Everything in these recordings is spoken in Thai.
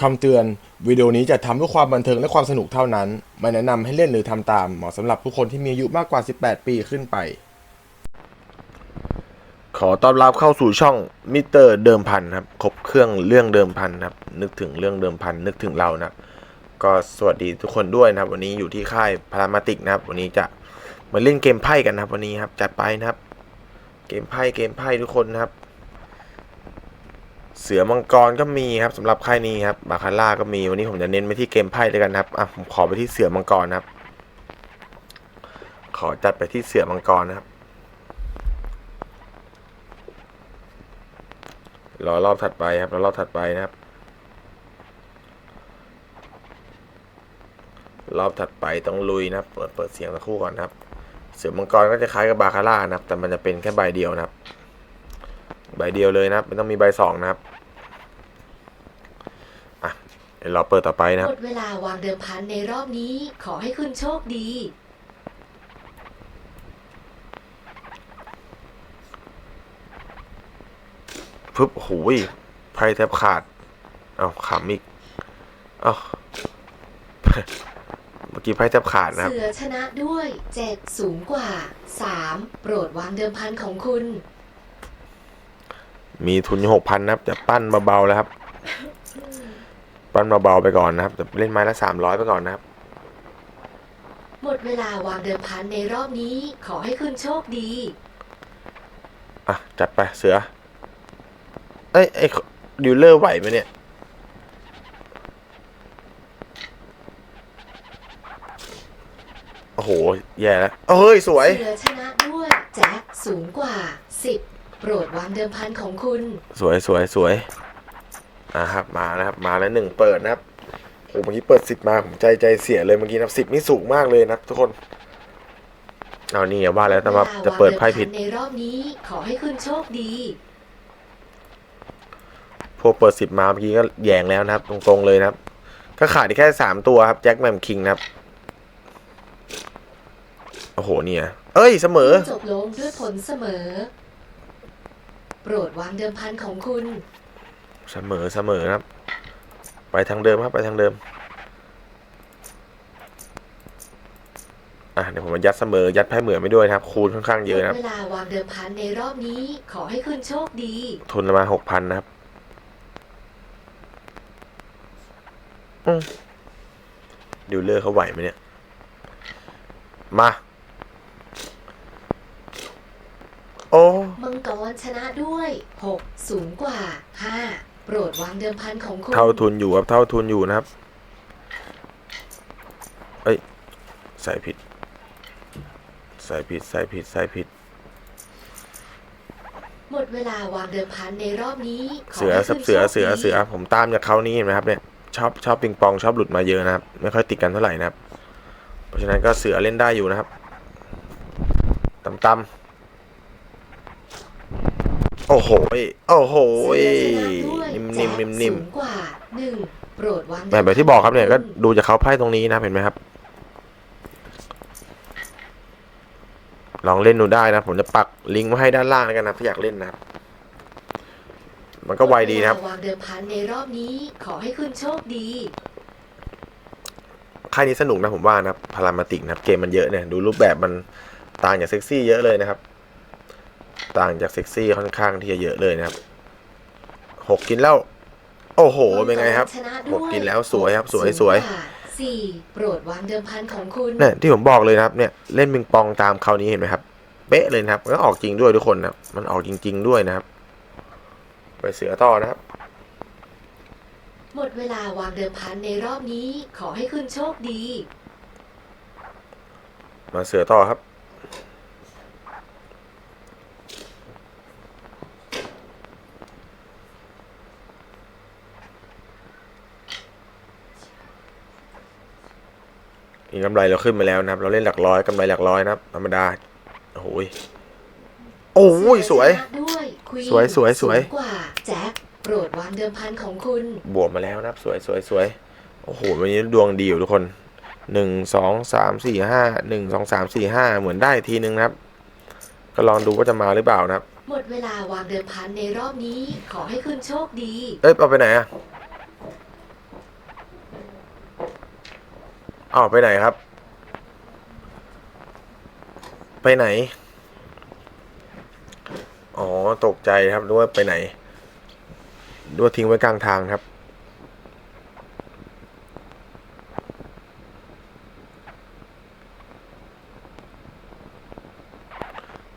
คำเตือน วิดีโอนี้จะทำเพื่อความบันเทิงและความสนุกเท่านั้น ไม่แนะนำให้เล่นหรือทำตาม เหมาะสำหรับผู้คนที่มีอายุมากกว่า 18 ปีขึ้นไป ขอต้อนรับเข้าสู่ช่องมิเตอร์เดิมพันครับ ครบเครื่องเรื่องเดิมพันครับ นึกถึงเรื่องเดิมพัน นึกถึงเรานะก็สวัสดีทุกคนด้วยนะครับ วันนี้อยู่ที่ค่ายพารามาติกนะครับ วันนี้จะมาเล่นเกมไพ่กันนะครับ วันนี้ครับจัดไปนะครับ เกมไพ่เกมไพ่ทุกคนนะครับ เสือมังกรก็มีครับสำหรับค่ายนี้ครับบาคาร่าก็มีวันนี้ผมจะเน้นไปที่เกมไพ่ด้วยกันครับอะผมขอไปที่เสือมังกรนะครับ ขอจัดไปที่เสือมังกรนะครับรอรอบถัดไปครับรอรอบถัดไปนะครับ รอบถัดไปต้องลุยนะครับ เปิดเปิดเสียงสักครู่ก่อนนะครับ เสือมังกรก็จะคล้ายกับบาคาร่านะครับ แต่มันจะเป็นแค่ใบเดียวนะครับ ใบเดียวเลยนะครับไม่ต้องมีใบสองนะครับอะเดี๋ยวเราเปิดต่อไปนะคหรัมบดเวลาวางเดิมพันในรอบนี้ ขอให้คุณโชคดีปึ๊บโอ้โหยไพ่แทบขาด เอาขำอีกเอาเมื่อกี้ไพ่แทบขาดนะครับ เสือชนะด้วย7สูงกว่า3โปรดวางเดิมพันของคุณ มีทุนหกพันนะครับ จะปั้นเบาๆแล้วครับ ปั้นเบาๆไปก่อนนะครับ จะเล่นไม้ละสามร้อยไปก่อนนะครับ หมดเวลาวางเดิมพันในรอบนี้ ขอให้คุณโชคดี อะ จัดไปเสือ เอ้ยไอ้ดิวเลอร์ไหวไหมเนี่ย โอ้โห แย่แล้วเฮ้ย สวย เสือชนะด้วยแจ็คสูงกว่า10 โปรดวางเดิมพันของคุณ สวยสวยสวยอะครับมานะครับมาแล้วหนึ่งเปิดนะครับโอ้เมื่อกี้เปิดสิบมาผมใจใจเสียเลยเมื่อกี้นะสิบนี่สูงมากเลยนะครับทุกคนเอานี่อย่าว่าแล้วแต่ว่าจะเปิดไพ่ผิดวางเมพันในรอบนี้ ขอให้คุณโชคดีพวกเปิดสิบมาเมื่อกี้ก็แยงแล้วนะครับ ตรงๆเลยนะครับ ก็ขาดอีกแค่สามตัวครับแจ็คแมมคิงนะครับโอ้โหเนี่ย เอ้ยเสมอจบลงด้วยผลเสมอ โปรดวางเดิมพันของคุณ เสมอเสมอนะครับ ไปทางเดิมครับไปทางเดิมอะเดี๋ยวผมมายัดเสมอยัดไพ่เหมือนไปด้วยนะครับ คูณค่อนข้างเยอะนะครับ เวลาวางเดิมพันในรอบนี้ขอให้คุณโชคดี ทุนประมาณหกพันนะครับอืมดิวเลอร์เขาไหวไหมเนี่ย มา โอ้มัง กรชนะด้วย 6 สูงกว่า 5 โปรดวางเดิมพันของคุณ เท่าทุนอยู่ครับเท่าทุนอยู่นะครับ เอ้ย ใส่ผิด ใส่ผิด ใส่ผิด ใส่ผิด หมดเวลาวางเดิมพันในรอบนี้ขเสือให้สับคุณเสือ โชคเสือ ดีเสือ ผมตามจากเขานี่เห็นไหมครับเนี่ย ชอบชอบปิงปองชอบหลุดมาเยอะนะครับ ไม่ค่อยติดกันเท่าไหร่นะครับ เพราะฉะนั้นก็เสือเล่นได้อยู่นะครับตำตำ โอ้โหยโอ้โหยเสือชนะด้วยนิ่มแจ็นิ่มคนิ่มนิ่มสูงกว่า1โปรดวางเดิมแบบแบบที่บอกครับเนี่ยก็ดูจากเขาไพ่ตรงนี้นะเห็นไหมครับ ลองเล่นดูได้นะผมจะปักลิงก์ไว้ให้ด้านล่างแล้วกันนะถ้าอยากเล่นนะครับมันก็ไวดีนะครับหมเวลาวางเดิมพันในรอบนี้ขอให้คุณโชคดีค่ายนี้สนุกนะผมว่านะครับพารามาติกนะครับเกมมันเยอะเนี่ยดูรูปแบบมันต่างจากเซ็กซี่เยอะเลยนะครับ ต่างจากเซ็กซี่ค่อนข้างที่จะเยอะเลยนะครับหกกินแล้ว โอ้โห เป็นไงครับชนะด้วยหกกินแล้วสวยครับ สวยสวยงกาสี่โปรดวางเดิมพันของคุณเนี่ยที่ผมบอกเลยนะครับเนี่ยเล่นปิงปองตามเขาวนี้เห็นไหมครับ เป๊ะเลยนะครับมันก็ออกจริงด้วยทุกคนนะครับมันออกจริง ๆด้วยนะครับ ไปเสือต่อนะครับ หมดเวลาวางเดิมพันในรอบนี้ขอให้คุณโชคดี มาเสือต่อครับ นี่กำไรเราขึ้นมาแล้วนะครับ เราเล่นหลักร้อยกำไรหลักร้อยนะครับธรรมดาโอ้โหยโอ้ยสวยชนะด้วย Queen สวย สวยสวยงกว่าแจ็คโปรดวางเดิมพันของคุณ บวกมาแล้วนะครับสวยสวยสวยโอ้โหวันนี้ดวงดีอยู่ทุกคนหนึ่งสองสามสี่ห้าหนึ่งสองสามสี่ห้าเหมือนได้ทีนึงนะครับ ก็ลองดูว่าจะมาหรือเปล่านะครับ หมดเวลาวางเดิมพันในรอบนี้ขอให้คุณโชคดี เอ้ยเอาไปไหนอะ อ้าวไปไหนครับ ไปไหน อ๋อ ตกใจครับนึกว่าไปไหนนึกว่าทิ้งไว้กลางทางครับ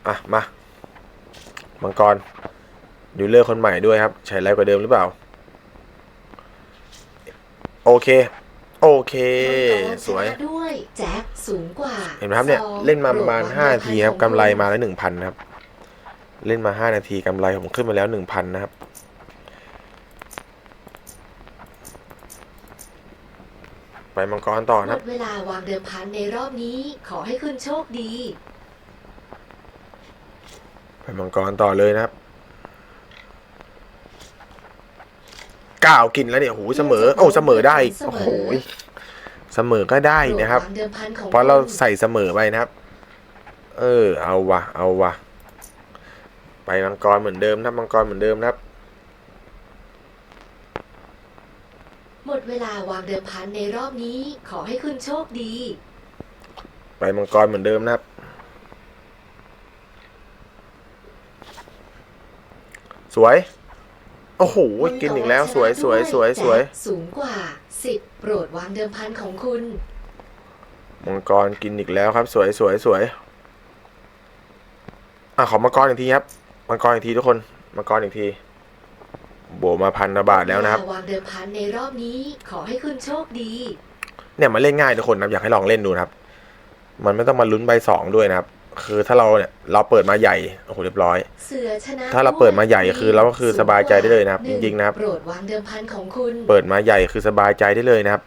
อะ มามังกรดูเลอร์คนใหม่ด้วยครับ ใช้แรงกว่าเดิมหรือเปล่า โอเค โอเคมังกรสวยชนะด้วยแจ็คสูงกว่า เห็นไหมครับเนี่ยซองเล่นมาประมาณโปดวงห้าเดินาทีครับพันกำไรของมาแล้วหนึ่งพันครับ เล่นมาห้านาทีกำไรผมขึ้นมาแล้วหนึ่งพันนะครับ ไปมังกรต่อคุณนะหคมรับดเวลาวางเดิมพันในรอบนี้ขอให้คุณโชคดี ไปมังกรต่อเลยนะครับ เก้าวกินแล้วเนี่ยโอ้โหเสมอโอ้เสมอได้อีกเสมอโอ้โหเสมอก็ได้นะครับโปดวางเดิมพันของเพราะเราคุณใส่เสมอไปนะครับ เออ เอาวะเอาวะไปมังกรเหมือนเดิมนะมังกรเหมือนเดิมนะครับ หมดเวลาวางเดิมพันในรอบนี้ ขอให้คุณโชคดี ไปมังกรเหมือนเดิมนะครับ สวย โอ้โห กินอีกแล้วสวยสวยสวยสวยแจ็คสูงกว่าสิบโปรดวางเดิมพันของคุณ มังกรกินอีกแล้วครับ สวยสวยสวย อะขอมังกรอีกทีครับ มังกรอีกทีทุกคน มังกรอีกที โบวกมาพันละบาทแล้วนะครับเวางเดิมพันในรอบนี้ ขอให้คุณโชคดี เนี่ยมันเล่นง่ายทุกคนนะครับอยากให้ลองเล่นดูนะครับ มันไม่ต้องมาลุ้นใบสองด้วยนะครับ คือถ้าเราเนี่ยเราเปิดมาใหญ่โอ้โหเรียบร้อย เสือชนะถ้าเราเปิดมาใหญ่คือเราก็คือสบายใจได้เลยนะครับหจริงๆนะครับ โปรดวางเดิมพันของคุณ เปิดมาใหญ่คือสบายใจได้เลยนะครับ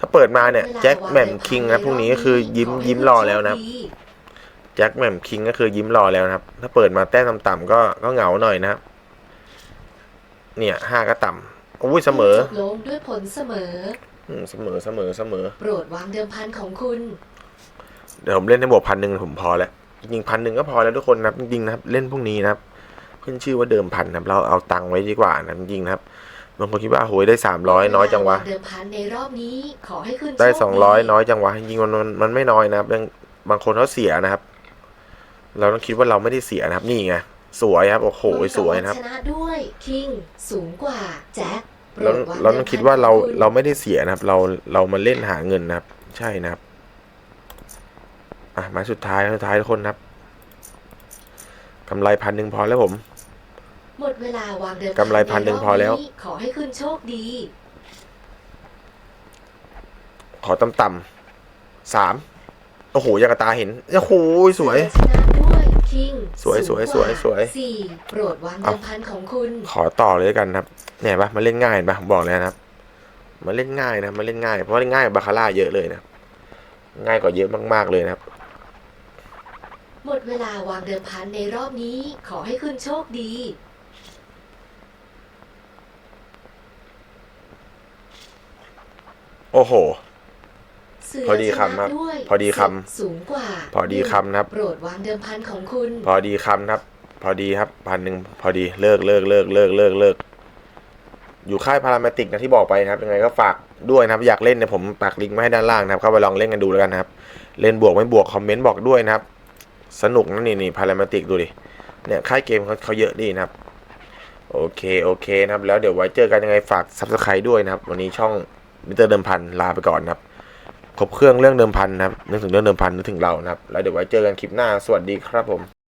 ถ้าเปิดมาเนี่ยแจ็คแหม่มคิงนะพวกนี้ก็คือยิ้มยิ้มรอแล้วนะครับแจ็คแหม่มคิงก็คือยิ้มรอแล้วนะครับ ถ้าเปิดมาแต้มต่ำๆก็ก็เหงาหน่อยนะครับ เนี่ยห้าก็ต่ำ อุ้ยเสมอจบลงด้วยผลเสมอ อืมเสมอเสมอเสมอ โปรดวางเดิมพันของคุณ เดี๋ยวผมเล่นให้บวกพันหนึ่งผมพอแล้วจริงๆพันหนึ่งก็พอแล้วทุกคนนะครับจริงๆนะครับ เล่นพวกนี้นะครับขึ้นชื่อว่าเดิมพันนะครับ เราเอาตังค์ไว้ดีกว่านะจริงๆนะครับบางคนคิดว่าโหยได้สามร้อยน้อยจังวะเดิมพันในรอบนี้ขอให้คุณได้โชคสองร้อยน้อยจังวะจริงๆมันมันมันไม่น้อยนะครับยังบางคนเขาเสียนะครับ เราต้องคิดว่าเราไม่ได้เสียนะครับ นี่ไง สวยครับ โอ้โหมังกสวยนะครับชนะด้วยคิงสูงกว่าแจ็คโปเราดวเราต้องคิดว่าเราดิมพันของคุณเราไม่ได้เสียนะครับ เราเรามาเล่นหาเงินนะครับ ใช่นะครับ อะมาสุดท้ายสุดท้ายทุกคนนะครับกำไรพันหนึ่งพอแล้วผม หมดเวลาวางเดิมกำไรพันหนึ่งพอแล้ว ขอให้คุณโชคดี ขอต่ำๆสามโอ้โหยังกระตาเห็นโอ้โหสวย ชนะด้วยคิงสวยสวยสวยสวยสี่โปรดวางเดิมพันของคุณ ขอต่อเลยแล้วกันนะครับเนี่ยปะมาเล่นง่ายเห็นปะผมบอกเลยนะครับมาเล่นง่ายนะมาเล่นง่ายเพราะว่าเล่นง่ายกว่าบาคาร่าเยอะเลยนะง่ายกว่าเยอะมากๆเลยนะครับ หมดเวลาวางเดิมพันในรอบนี้ ขอให้คุณโชคดีโอ้โหเสือพอดีคำครับชนะด้วยพอดีคำสิบสูงกว่าพอดีคำนะครับ โปรดวางเดิมพันของคุณ พอดีคำครับ พอดีครับพันหนึ่งพอดีเลิกเลิกเลิกเลิกเลิกเลิกอยู่ค่ายพาราเมติกนะที่บอกไปนะครับยังไงก็ฝากด้วยนะครับอยากเล่นเนี่ยผมปักลิงก์ไว้ให้ด้านล่างนะครับเข้าไปลองเล่นกันดูแล้วกันนะครับ เล่นบวกไม่บวกคอมเมนต์บอกด้วยนะครับ สนุกนะนี่นี่พาราเมติกดูดิเนี่ยค่ายเกมเขาเขาเยอะดีนะครับ โอเคโอเคนะครับ แล้วเดี๋ยวไว้เจอกันยังไงฝากซับสไครต์ด้วยนะครับ วันนี้ช่องมิเตอร์เดิมพันลาไปก่อนนะครับ ครบเครื่องเรื่องเดิมพันนะครับนึกถึงเรื่องเดิมพันนึกถึงเรานะครับแล้วเดี๋ยวไว้เจอกันคลิปหน้าสวัสดีครับผม